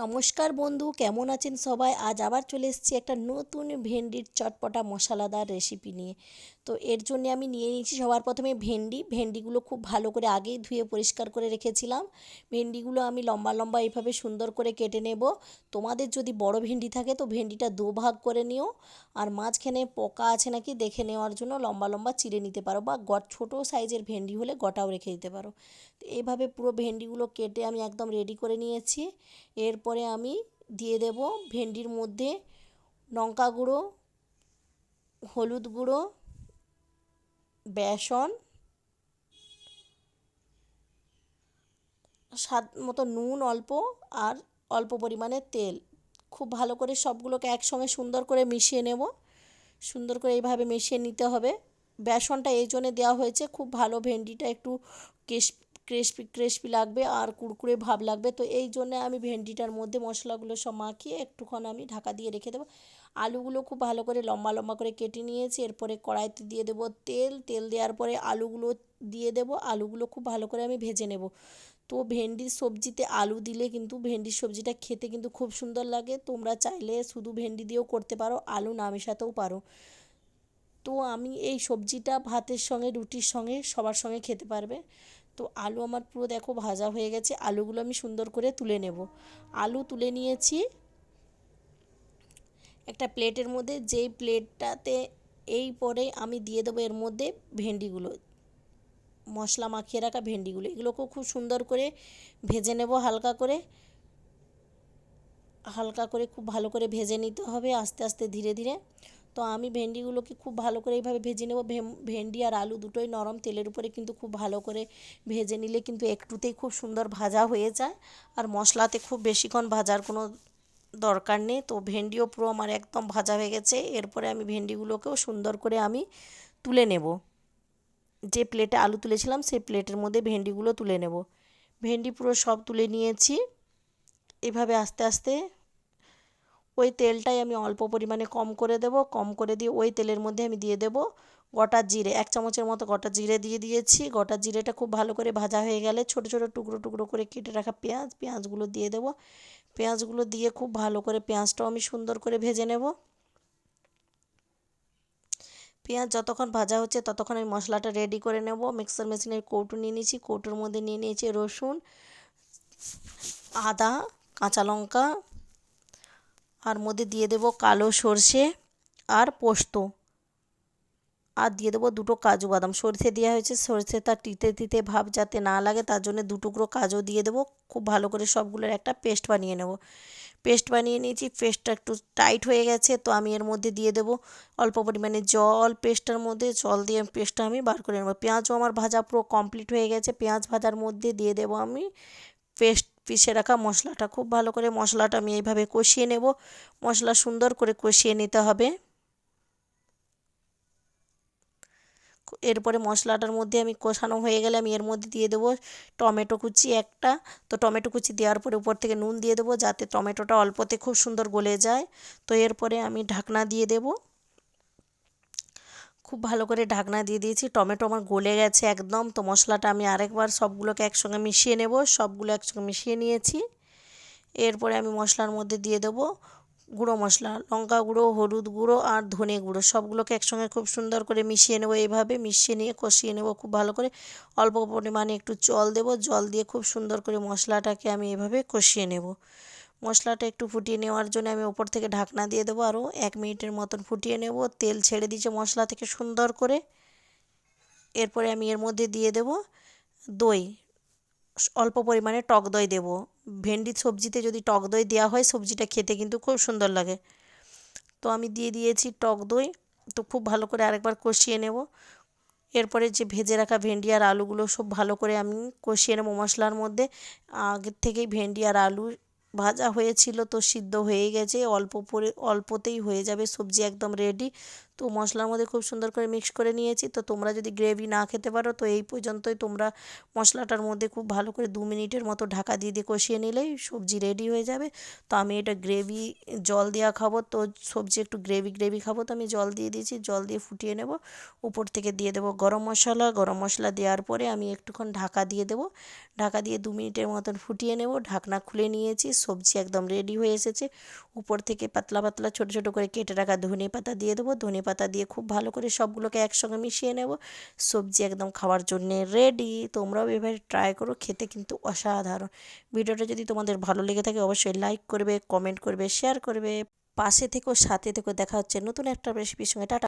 নমস্কার বন্ধু, কেমন আছেন সবাই? আজ আবার চলে এসেছি একটা নতুন ভেন্ডির চটপটা মশলাদার রেসিপি নিয়ে। তো এর জন্য আমি নিয়ে নিয়েছি সবার প্রথমে ভেন্ডি। ভেন্ডিগুলো খুব ভালো করে আগেই ধুয়ে পরিষ্কার করে রেখেছিলাম। ভেন্ডিগুলো আমি লম্বা লম্বা এইভাবে সুন্দর করে কেটে নেব। তোমাদের যদি বড় ভেন্ডি থাকে তো ভেন্ডিটা দু ভাগ করে নিও। আর মাঝখানে পোকা আছে নাকি দেখে নেওয়ার জন্য লম্বা লম্বা চিড়ে নিতে পারো বা গট ছোটো সাইজের ভেন্ডি হলে গোটাও রেখে দিতে পারো। তো এইভাবে পুরো ভেন্ডিগুলো কেটে আমি একদম রেডি করে নিয়েছি। এরপরে আমি দিয়ে দেব ভেন্ডির মধ্যে লঙ্কা গুঁড়ো, হলুদ গুঁড়ো, বেসন, স্বাদ মতো নুন অল্প আর অল্প পরিমাণে তেল। খুব ভালো করে সবগুলোকে একসঙ্গে সুন্দর করে মিশিয়ে নেব। সুন্দর করে এইভাবে মিশিয়ে নিতে হবে। বেসনটা এই জন্যে দেওয়া হয়েছে, খুব ভালো ভেন্ডিটা একটু কেশ ক্রিসপি ক্রিসপি লাগবে আর কুড়কুড়ে ভাব লাগবে। তো এই জন্য আমি ভেন্ডিটার মধ্যে মশলাগুলো সব মাখিয়ে একটুক্ষণ আমি ঢাকা দিয়ে রেখে দেবো। আলুগুলো খুব ভালো করে লম্বা লম্বা করে কেটে নিয়েছি। এরপরে কড়াইতে দিয়ে দেবো তেল। তেল দেওয়ার পরে আলুগুলো দিয়ে দেবো। আলুগুলো খুব ভালো করে আমি ভেজে নেব। তো ভেন্ডির সবজিতে আলু দিলে কিন্তু ভেন্ডির সবজিটা খেতে কিন্তু খুব সুন্দর লাগে। তোমরা চাইলে শুধু ভেন্ডি দিয়েও করতে পারো, আলু না মেশাতেও পারো। তো আমি এই সবজিটা ভাতের সঙ্গে, রুটির সঙ্গে সবার সঙ্গে খেতে পারবে। তো আলু আমার পুরো দেখো ভাজা হয়ে গেছে। আলুগুলো আমি সুন্দর করে তুলে নেব। আলু তুলে নিয়েছি। একটা প্লেটের মধ্যে, যেই প্লেটটাতে এই পরে আমি দিয়ে দেবো এর মধ্যে ভেন্ডিগুলো। মশলা মাখিয়ে রাখা ভেন্ডিগুলো। এগুলোকেও খুব সুন্দর করে ভেজে নেব হালকা করে। হালকা করে খুব ভালো করে ভেজে নিতে হবে আস্তে আস্তে ধীরে ধীরে। তো আমি ভেন্ডিগুলোকে খুব ভালো করে এইভাবে ভেজে নেব। ভেন্ডি আর আলু দুটোই নরম তেলের উপরে কিন্তু খুব ভালো করে ভেজে নিলে কিন্তু একটুতেই খুব সুন্দর ভাজা হয়ে যায়। আর মশলাতে খুব বেশিক্ষণ ভাজার কোনো দরকার নেই। তো ভেন্ডিও পুরো আমার একদম ভাজা হয়ে গেছে। এরপরে আমি ভেন্ডিগুলোকেও সুন্দর করে আমি তুলে নেব। যে প্লেটে আলু তুলেছিলাম, সেই প্লেটের মধ্যে ভেন্ডিগুলো তুলে নেব। ভেন্ডি পুরো সব তুলে নিয়েছি। এভাবে আস্তে আস্তে ওই তেলটাই আমি অল্প পরিমাণে কম করে দেব, কম করে দিয়ে ওই তেলের মধ্যে আমি দিয়ে দেব গোটা জিরে। এক চামচের মতো গোটা জিরে দিয়ে দিয়েছি। গোটা জিরেটা খুব ভালো করে ভাজা হয়ে গেলে ছোট ছোট টুকরো টুকরো করে কেটে রাখা পেঁয়াজ, পেঁয়াজগুলো দিয়ে দেব। পেঁয়াজগুলো দিয়ে খুব ভালো করে পেঁয়াজটাও আমি সুন্দর করে ভেজে নেব। পেঁয়াজ যতক্ষণ ভাজা হচ্ছে ততক্ষণ আমি মশলাটা রেডি করে নেব। মিক্সার মেশিনের কৌটো নিয়ে নিয়েছি। কৌটোর মধ্যে নিয়ে নিয়েছি রসুন, আদা, কাঁচা লঙ্কা আর মধ্যে দিয়ে দেব কালো সর্ষে আর পোস্ত। আর দিয়ে দেবো দুটো কাজু বাদাম। সরষে দেওয়া হয়েছে সরষে তার তিতে তিতে ভাব যাতে না লাগে, তার জন্য দু টুকরো কাজু দিয়ে দেবো। খুব ভালো করে সবগুলোর একটা পেস্ট বানিয়ে নেব। পেস্ট বানিয়ে নিয়েছি, পেস্টটা একটু টাইট হয়ে গেছে, তো আমি এর মধ্যে দিয়ে দেবো অল্প পরিমাণে জল পেস্টটার মধ্যে। জল দিয়ে পেস্টটা আমি বার করে নেব। পেঁয়াজও আমার ভাজা পুরো কমপ্লিট হয়ে গেছে। পেঁয়াজ ভাজার মধ্যে দিয়ে দেবো আমি পেস্ট পিষে রাখা মশলাটা, খুব ভালো করে মশলাটা আমি এইভাবে কষিয়ে নেব। মশলা সুন্দর করে কষিয়ে নিতে হবে। এরপরে মশলাটার মধ্যে আমি কষানো হয়ে গেলে আমি এর মধ্যে দিয়ে দেবো টমেটো কুচি একটা। তো টমেটো কুচি দেওয়ার পরে উপর থেকে নুন দিয়ে দেবো যাতে টমেটোটা অল্পতে খুব সুন্দর গলে যায়। তো এরপরে আমি ঢাকনা দিয়ে দেবো। খুব ভালো করে ঢাকনা দিয়ে দিয়েছি। টমেটো আমার গলে গেছে একদম। তো মশলাটা আমি আরেকবার সবগুলোকে একসঙ্গে মিশিয়ে নেব। সবগুলো একসঙ্গে মিশিয়ে নিয়েছি। এরপরে আমি মশলার মধ্যে দিয়ে দেবো গুঁড়ো মশলা। লঙ্কা গুঁড়ো, হলুদ গুঁড়ো আর ধনে গুঁড়ো সবগুলোকে একসঙ্গে খুব সুন্দর করে মিশিয়ে নেব এইভাবে। মিশিয়ে নিয়ে কষিয়ে নেব খুব ভালো করে। অল্প পরিমাণে একটু জল দেবো। জল দিয়ে খুব সুন্দর করে মশলাটাকে আমি এভাবে কষিয়ে নেব। মশলাটা একটু ফুটিয়ে নেওয়ার জন্য আমি ওপর থেকে ঢাকনা দিয়ে দেবো আরও এক মিনিটের মতন ফুটিয়ে নেব। তেল ছেড়ে দিয়েছে মশলা থেকে সুন্দর করে। এরপরে আমি এর মধ্যে দিয়ে দেব দই। অল্প পরিমাণে টক দই দেব। ভেন্ডির সবজিতে যদি টক দই দেওয়া হয়, সবজিটা খেতে কিন্তু খুব সুন্দর লাগে। তো আমি দিয়ে দিয়েছি টক দই। তো খুব ভালো করে আরেকবার কষিয়ে নেব। এরপরে যে ভেজে রাখা ভেন্ডি আর আলুগুলো সব ভালো করে আমি কষিয়ে নেব মশলার মধ্যে। আগের থেকেই ভেন্ডি আর আলু ভাজা হয়েছিল তো সিদ্ধ হয়ে গেছে অল্প পরে অল্পতেই হয়ে যাবে সবজি একদম রেডি তো মশলার মধ্যে খুব সুন্দর করে মিক্স করে নিয়েছি। তো তোমরা যদি গ্রেভি না খেতে পারো, তো এই পর্যন্তই। তোমরা মশলাটার মধ্যে খুব ভালো করে দু মিনিটের মতো ঢাকা দিয়ে দিয়ে কষিয়ে নিলেই সবজি রেডি হয়ে যাবে। তো আমি এটা গ্রেভি জল দেওয়া খাব। তো সবজি একটু গ্রেভি গ্রেভি খাব। তো আমি জল দিয়ে দিয়েছি। জল দিয়ে ফুটিয়ে নেব। উপর থেকে দিয়ে দেবো গরম মশলা। গরম মশলা দেওয়ার পরে আমি একটুক্ষণ ঢাকা দিয়ে দেবো। ঢাকা দিয়ে দু মিনিটের মতন ফুটিয়ে নেব। ঢাকনা খুলে নিয়েছি। সবজি একদম রেডি হয়ে এসেছে। উপর থেকে পাতলা পাতলা ছোটো ছোটো করে কেটে রাখা ধনে পাতা দিয়ে দেবো। ধনে পাতা দিয়ে খুব ভালো করে সবগুলোকে একসঙ্গে মিশিয়ে নেব। সবজি একদম খাওয়ার জন্যে রেডি তোমরাও এভাবে ট্রাই করো, খেতে কিন্তু অসাধারণ। ভিডিওটা যদি তোমাদের ভালো লেগে থাকে অবশ্যই লাইক করবে কমেন্ট করবে শেয়ার করবে। পাশে থেকেও সাথে থেকেও দেখা হচ্ছে নতুন একটা রেসিপির সঙ্গে। টাটা।